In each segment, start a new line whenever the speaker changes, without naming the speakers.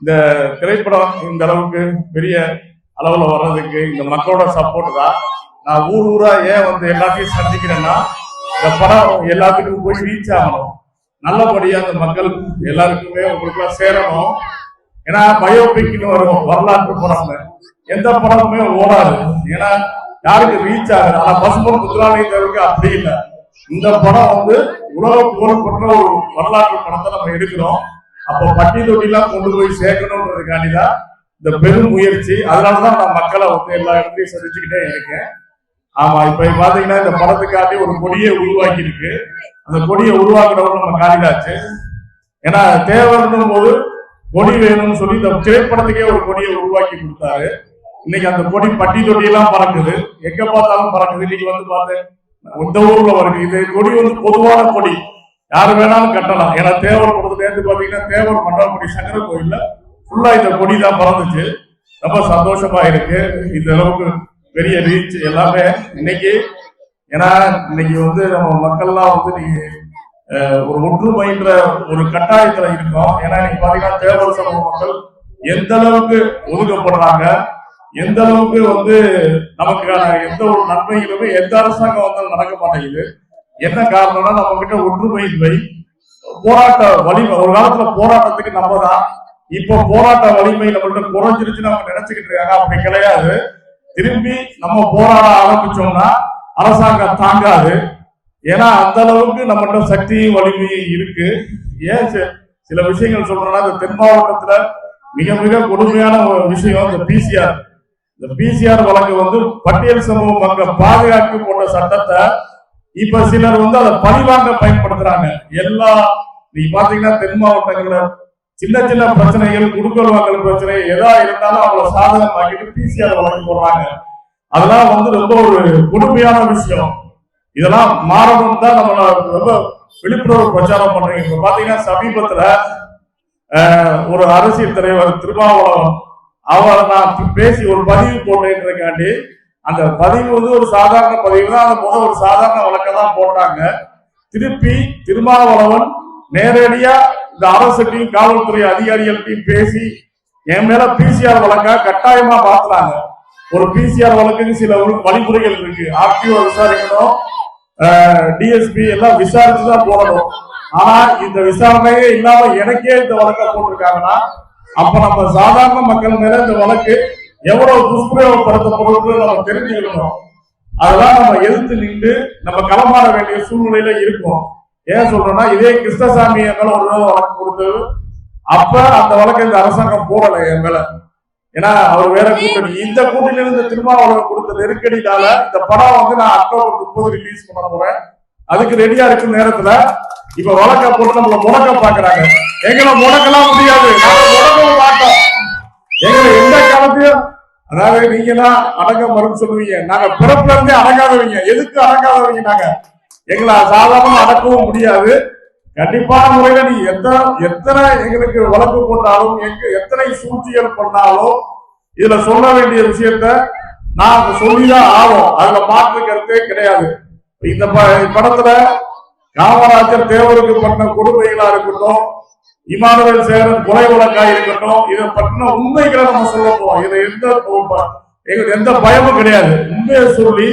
இந்த திரைப்படம் இந்த அளவுக்கு பெரிய அளவுல வர்றதுக்கு இந்த மக்களோட சப்போர்ட் தான். நான் ஊர் ஊரா ஏன் வந்து எல்லாத்தையும் சந்திக்கிறேன்னா இந்த படம் எல்லாத்துக்கும் போய் ரீச் ஆகணும். நல்லபடியா அந்த மக்கள் எல்லாருக்குமே உங்களுக்குலாம் சேரணும். ஏன்னா பயோபிக்னு வரும் வரலாற்று படம். எந்த படமுமே ஓடாது. ஏன்னா யாருக்கு ரீச் ஆகுது. ஆனா பசுமன் முத்துராமலிங்கருக்கு அப்படி இல்லை. இந்த படம் வந்து உலக புகழ்பெற்ற ஒரு வரலாற்று படத்தை நம்ம எடுக்கிறோம். அப்போ பட்டி தொட்டிலாம் கொண்டு போய் சேர்க்கணும்ன்றதுக்காண்டி தான் இந்த பெரும் முயற்சி. அதனாலதான் நான் மக்களை வந்து எல்லா இடத்தையும் சந்திச்சுக்கிட்டே இருக்கேன். ஆமா இப்ப பாத்தீங்கன்னா இந்த படத்துக்காண்டி ஒரு கொடியை உருவாக்கி இருக்கு அந்த கொடியை உருவாக்குறவங்க நம்ம காளிதாச்சு ஏன்னா தேவர்னும் போது கொடி வேணும்னு சொல்லி இந்த திரைப்படத்துக்கே ஒரு கொடியை உருவாக்கி கொடுத்தாரு. இன்னைக்கு அந்த கொடி பட்டி தொட்டியெல்லாம் பறக்குது. எங்க பார்த்தாலும் பறக்குது. இன்னைக்கு வந்து பார்த்தேன் இந்த ஊர்ல வருது. இது கொடி வந்து பொதுவான கொடி. யார் வேணாலும் கட்டலாம். ஏன்னா தேவர் படத்துல இருந்து தேவர் மண்டபப்படி சங்கர கோயில்ல ஃபுல்லா இந்த கொடி தான் பறந்துச்சு. ரொம்ப சந்தோஷமா இருக்கு. இந்த அளவுக்கு பெரிய ரீச் எல்லாமே இன்னைக்கு. ஏன்னா இன்னைக்கு வந்து நம்ம மக்கள்லாம் வந்து நீங்க ஒரு ஒற்றுமைன்ற ஒரு கட்டாயத்துல இருக்கோம். ஏன்னா இன்னைக்கு பாத்தீங்கன்னா தேவர் சமூக மக்கள் எந்த அளவுக்கு ஒதுக்கப்படுறாங்க எந்த அளவுக்கு வந்து நமக்கான எந்த ஒரு நன்மைகளுமே எந்த அரசாங்கம் வந்தாலும் நடக்க மாட்டேங்குது. என்ன காரணம்னா நம்ம கிட்ட ஒற்றுமை இல்லை. போராட்ட வலிமை ஒரு காலத்துல போராட்டத்துக்கு நம்ம தான். இப்போ போராட்ட வலிமை நம்மள்ட்ட குறைஞ்சிருச்சுன்னு அவங்க நினைச்சுக்கிட்டு இருக்காங்க. அப்படி கிடையாது. திரும்பி நம்ம போராட ஆரம்பிச்சோம்னா அரசாங்கம் தாங்காது. ஏன்னா அந்த அளவுக்கு நம்மகிட்ட சக்தியும் வலிமையும் இருக்கு. ஏன் சில விஷயங்கள் சொல்றேன்னா இந்த தென் மாவட்டத்துல மிக மிக கொடுமையான ஒரு விஷயம் இந்த பிசிஆர் இந்த பிசிஆர் வழக்கு வந்து பட்டியல் சமூக மக்கள் பாதுகாப்பு போன்ற சட்டத்தை இப்ப சிலர் வந்து அதை பழிவாங்க பயன்படுத்துறாங்க. எல்லா நீ பாத்தீங்கன்னா தென் மாவட்டங்கள்ல சின்ன சின்ன பிரச்சனைகள் குடுக்கல் வாங்கல் பிரச்சனை எதா இருந்தாலும் அவங்கள சாதகமாக்கிட்டு பிசிஆர் வழக்கு போடுறாங்க. அதெல்லாம் வந்து ரொம்ப ஒரு கொடுமையான விஷயம். இதெல்லாம் மாறணும் தான் நம்ம ரொம்ப விழிப்புணர்வு பிரச்சாரம் பண்றீங்க. இப்ப பாத்தீங்கன்னா சமீபத்துல ஒரு அரசியல் தலைவர் திருமாவளவன் அவரை நான் பேசி ஒரு பதிவு போட்டேன்றதுக்காண்டி அந்த பதிவு வந்து ஒரு சாதாரண பதிவு தான். அந்த முதல் ஒரு சாதாரண வழக்கை தான் போட்டாங்க. திருப்பி திருமாவளவன் நேரடியா இந்த அரசுட்டையும் காவல்துறை அதிகாரிகள்கிட்டையும் பேசி என் மேல பிசிஆர் வழக்கா கட்டாயமா மாத்துறாங்க. ஒரு பிசிஆர் வழக்குக்கு சில வழிமுறைகள் இருக்கு. ஆர்டிஓ விசாரிக்கணும். டிஎஸ்பி எல்லாம் விசாரிச்சு தான் போடணும். ஆனா இந்த விசாரணையே இல்லாம எனக்கே இந்த வழக்கை போட்டிருக்காங்கன்னா அப்ப நம்ம சாதாரண மக்கள் மேல இந்த வழக்கு எவ்வளவு துஷ்பிரயோகப்படுத்தப்படுறது நம்ம தெரிஞ்சுக்கணும். அதெல்லாம் நம்ம எதிர்த்து நின்று நம்ம களமாட வேண்டிய சூழ்நிலையில இருக்கோம். ஏன் சொல்றோம்னா இதே கிருஷ்ணசாமி எங்களை ஒரு வழக்கு கொடுத்தது அப்ப அந்த வழக்கு இந்த அரசாங்கம் போடல என் மேல. ஏன்னா அவர் வேற கூட்டணி. இந்த கூட்டணியில இருந்து திருமாவளவன் கொடுத்த நெருக்கடினால இந்த படம் வந்து நான் அக்டோபர் முப்பது ரிலீஸ் பண்ண போறேன். அதுக்கு ரெடியா இருக்கும் நேரத்துல இப்ப வழக்க போட்டு நம்மள முடக்க பாக்குறாங்க எங்களை முடக்கலாம் முடியாது. நாங்க முடக்கவும் மாட்டோம். எங்களை எந்த காலத்தையும் அதாவது நீங்க தான் அடங்க மறுன்னு சொல்லுவீங்க. நாங்க பிறப்புல இருந்தே அடங்காதவங்க. எதுக்கு அடங்காதவங்க நாங்க? எங்களை சாதாரணமா அடக்கவும் முடியாது. கண்டிப்பான முறையில நீ எத்தனை எத்தனை எங்களுக்கு வழக்கு போட்டாலும் எங்க எத்தனை சூழ்ச்சிகள் பண்ணாலும் இதுல சொல்ல வேண்டிய விஷயத்த நான் சொல்லிதான் ஆகும் அதுல மாற்று கருத்தே கிடையாது. இந்த ப- படத்துல காமராஜர் தேவருக்கு பண்ண கொடுமைகளா இருக்கட்டும் இமானுவேல் சேரன் கொலை வழக்கா இருக்கட்டும் இதை பற்றின உண்மைகளை நம்ம சொல்ல போறோம். இதை எந்த எங்களுக்கு எந்த பயமும் கிடையாது. உண்மையை சொல்லி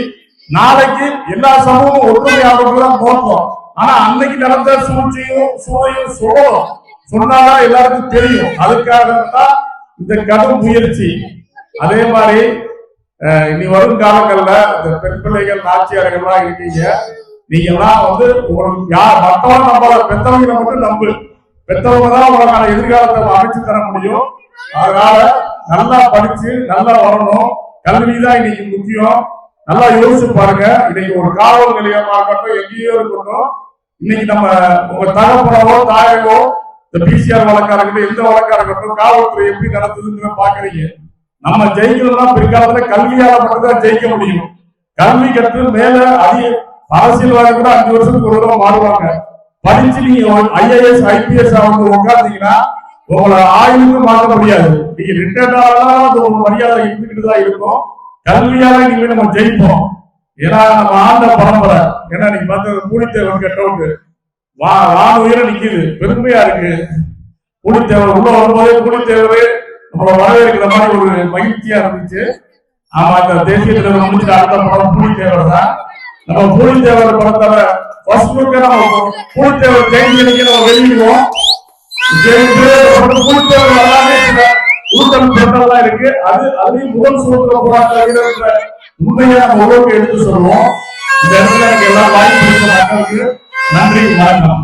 நாளைக்கு எல்லா சமூகமும் ஒற்றுமையாக நோக்கம் ஆனா அன்னைக்கு நடந்த சூழ்ச்சியும் சூழையும் சொல்லணும். சொன்னாதான் எல்லாருக்கும் தெரியும். அதுக்காக தான் இந்த கடும் முயற்சி. அதே மாதிரி இனி வரும் காலங்கள்ல இந்த பெண் பிள்ளைகள் நாச்சியார்கள்லாம் இருக்கீங்க. நீங்க எல்லாம் வந்து உங்களுக்கு யார் மற்றவங்க நம்பல பெத்தவங்க மட்டும் நம்பு. பெற்றவங்க தான் உங்களுக்கான எதிர்காலத்தை அமைச்சு தர முடியும்? அதனால நல்லா படிச்சு நல்லா வரணும். கல்விதான் இன்னைக்கு முக்கியம். நல்லா யோசிச்சு பாருங்க. இன்னைக்கு ஒரு காவல் நிலையமா இருக்கட்டும் எங்கேயோ இருக்கட்டும் இன்னைக்கு நம்ம உங்க தகப்பனவோ தாயகோ இந்த பிசிஆர் வழக்கா இருக்கட்டும் எந்த வழக்கா இருக்கட்டும் காவல்துறை எப்படி நடத்துதுன்னு பாக்குறீங்க நம்ம ஜெயிக்கணும்னா பிற்காலத்துல கல்வியால மட்டும்தான் ஜெயிக்க முடியும். கல்வி கற்று மேல அதிக அரசியல்வாதி கூட அஞ்சு வருஷத்துக்கு ஒரு தடவை மாறுவாங்க. படிச்சு நீங்க ஐஏஎஸ் ஐபிஎஸ் வந்து உட்கார்ந்தீங்கன்னா உங்களை ஆயுளுக்கு மாற்ற முடியாது. நீங்க ரிட்டையர்ட் அது உங்க மரியாதை இருந்துகிட்டு தான் இருக்கும். கல்வியால நீங்க நம்ம ஜெயிப்போம். ஏன்னா நம்ம ஆண்ட பரம்பரை. ஏன்னா நீங்க பார்த்தது கூலித்தேவன் கட்டவுண்டு வா வான உயர நிக்குது. பெருமையா இருக்கு. பூலித்தேவர் உள்ள வரும்போதே பூலித்தேவர் நம்மள வரவேற்கிற மாதிரி ஒரு மகிழ்ச்சியா இருந்துச்சு. ஆமா இந்த தேசிய தலைவர் முடிச்சுட்டு அடுத்த படம் பூலித்தேவர் தான் நம்ம பூலித்தேவர் படத்தை ஃபர்ஸ்ட் லுக்கை நம்ம பூலித்தேவர் ஜெயிச்சு நம்ம வெளியிடுவோம் ஜெயிச்சு அப்புறம் ஊட்டம் இருக்கு. அது அதையும் முதல் சுதந்திர போராட்ட உண்மையை நம்ம எடுத்து சொல்லுவோம். இந்த இடத்துல எனக்கு எல்லாம் வாய்ப்பு நன்றி வணக்கம்.